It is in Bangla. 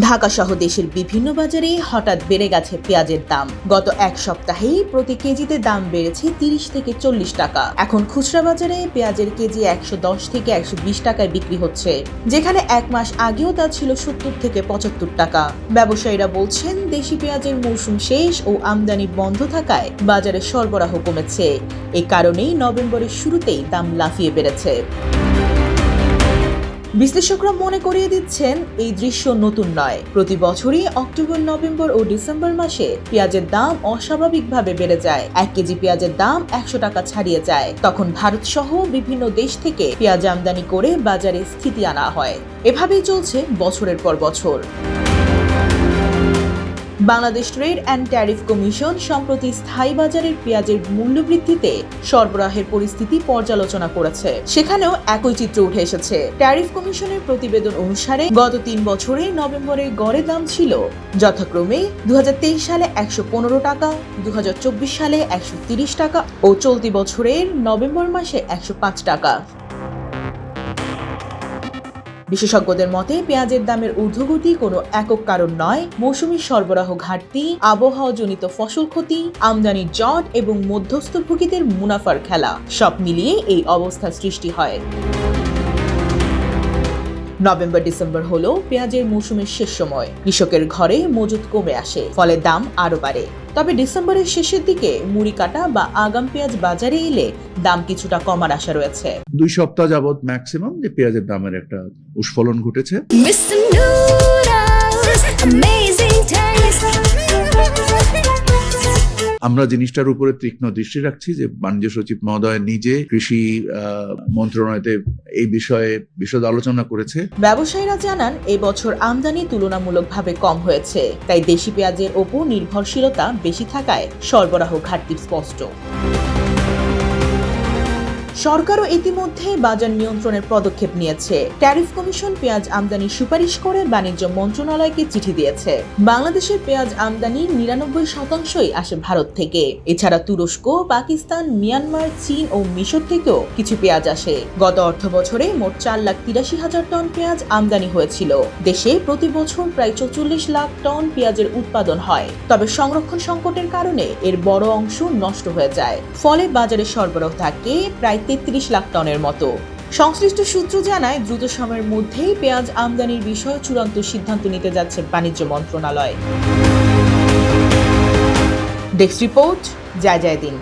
ঢাকা সহ দেশের বিভিন্ন বাজারে হঠাৎ বেড়ে গেছে পেঁয়াজের দাম। গত এক সপ্তাহেই প্রতি কেজিতে দাম বেড়েছে তিরিশ থেকে চল্লিশ টাকা। এখন খুচরা বাজারে পেঁয়াজের কেজি একশো দশ থেকে একশো বিশ টাকায় বিক্রি হচ্ছে, যেখানে এক মাস আগেও তা ছিল সত্তর থেকে পঁচাত্তর টাকা। ব্যবসায়ীরা বলছেন, দেশি পেঁয়াজের মৌসুম শেষ ও আমদানি বন্ধ থাকায় বাজারে সরবরাহ কমেছে। এ কারণেই নভেম্বরের শুরুতেই দাম লাফিয়ে বেড়েছে। বিশ্লেষকরা মনে করিয়ে দিচ্ছেন, এই দৃশ্য নতুন নয়। প্রতি বছরই অক্টোবর, নভেম্বর ও ডিসেম্বর মাসে পেঁয়াজের দাম অস্বাভাবিকভাবে বেড়ে যায়। এক কেজি পেঁয়াজের দাম একশো টাকা ছাড়িয়ে যায়। তখন ভারত সহ বিভিন্ন দেশ থেকে পেঁয়াজ আমদানি করে বাজারে স্থিতি আনা হয়। এভাবেই চলছে বছরের পর বছর। Bangladesh trade and tariff commission সম্প্রতি স্থায়ী বাজারের পেঁয়াজের মূল্য বৃদ্ধিতে সরবরাহের পরিস্থিতি পর্যালোচনা করেছে। সেখানেও একই চিত্র উঠে এসেছে। ট্যারিফ কমিশনের প্রতিবেদন অনুসারে গত তিন বছরে নভেম্বরে গড়ে দাম ছিল যথাক্রমে দু হাজার তেইশ সালে একশো পনেরো টাকা দু হাজার চব্বিশ সালে একশো টাকা ও চলতি বছরের নভেম্বর মাসে একশো পাঁচ টাকা। বিশেষজ্ঞদের মতে, পেঁয়াজের দামের ঊর্ধ্বগতি কোনো একক কারণ নয়। মৌসুমী সরবরাহ ঘাটতি, আবহাওয়াজনিত ফসল ক্ষতি, আমদানির জট এবং মধ্যস্থভোগীদের মুনাফার খেলা, সব মিলিয়ে এই অবস্থা সৃষ্টি হয়। নভেম্বর ডিসেম্বর হলো পেঁয়াজের মৌসুমের শেষ সময়। কৃষকের ঘরে মজুত কমে আসে ফলে দাম আরও বাড়ে। তবে ডিসেম্বরের শেষের দিকে মুড়ি কাটা বা আগাম পেঁয়াজ বাজারে এলে দাম কিছুটা কমার আশা রয়েছে। দুই সপ্তাহ যাবৎ ম্যাক্সিমাম যে পেঁয়াজের দামের একটা উস্ফলন ঘটেছে। আমরা জিনিসটার উপরে তীক্ষ্ণ দৃষ্টি রাখছি যে বাণিজ্য সচিব মহোদয় নিজে কৃষি মন্ত্রণালয়তে এই বিষয়ে বিশদ আলোচনা করেছে। ব্যবসায়ীরা জানান এবছর আমদানি তুলনামূলকভাবে কম হয়েছে, তাই দেশি পেঁয়াজের ওপর নির্ভরশীলতা বেশি থাকায় সরবরাহ ঘাটতি স্পষ্ট। সরকারও ইতিমধ্যে বাজার নিয়ন্ত্রণের পদক্ষেপ নিয়েছে। ট্যারিফ কমিশন পেঁয়াজ আমদানির সুপারিশ করে বাণিজ্য মন্ত্রণালয়কে চিঠি দিয়েছে। বাংলাদেশের পেঁয়াজ আমদানি নিরানব্বই শতাংশই আসে ভারত থেকে। এছাড়া তুরস্ক, পাকিস্তান, মিয়ানমার, চীন ও মিশর থেকেও কিছু পেঁয়াজ আসে। গত অর্থ বছরে মোট চার লাখ তিরাশি হাজার টন পেঁয়াজ আমদানি হয়েছিল। দেশে প্রতি বছর প্রায় চৌচল্লিশ লাখ টন পেঁয়াজের উৎপাদন হয়। তবে সংরক্ষণ সংকটের কারণে এর বড় অংশ নষ্ট হয়ে যায়। ফলে বাজারে সরবরাহ থাকে প্রায় তেত্রিশ লাখ টনের মতো। সংশ্লিষ্ট সূত্র জানায়, দ্রুত সময়ের মধ্যেই পেঁয়াজ আমদানির বিষয়ে চূড়ান্ত সিদ্ধান্ত নিতে যাচ্ছে বাণিজ্য মন্ত্রণালয়। ডেস্ক রিপোর্ট, জয় জয় দিন।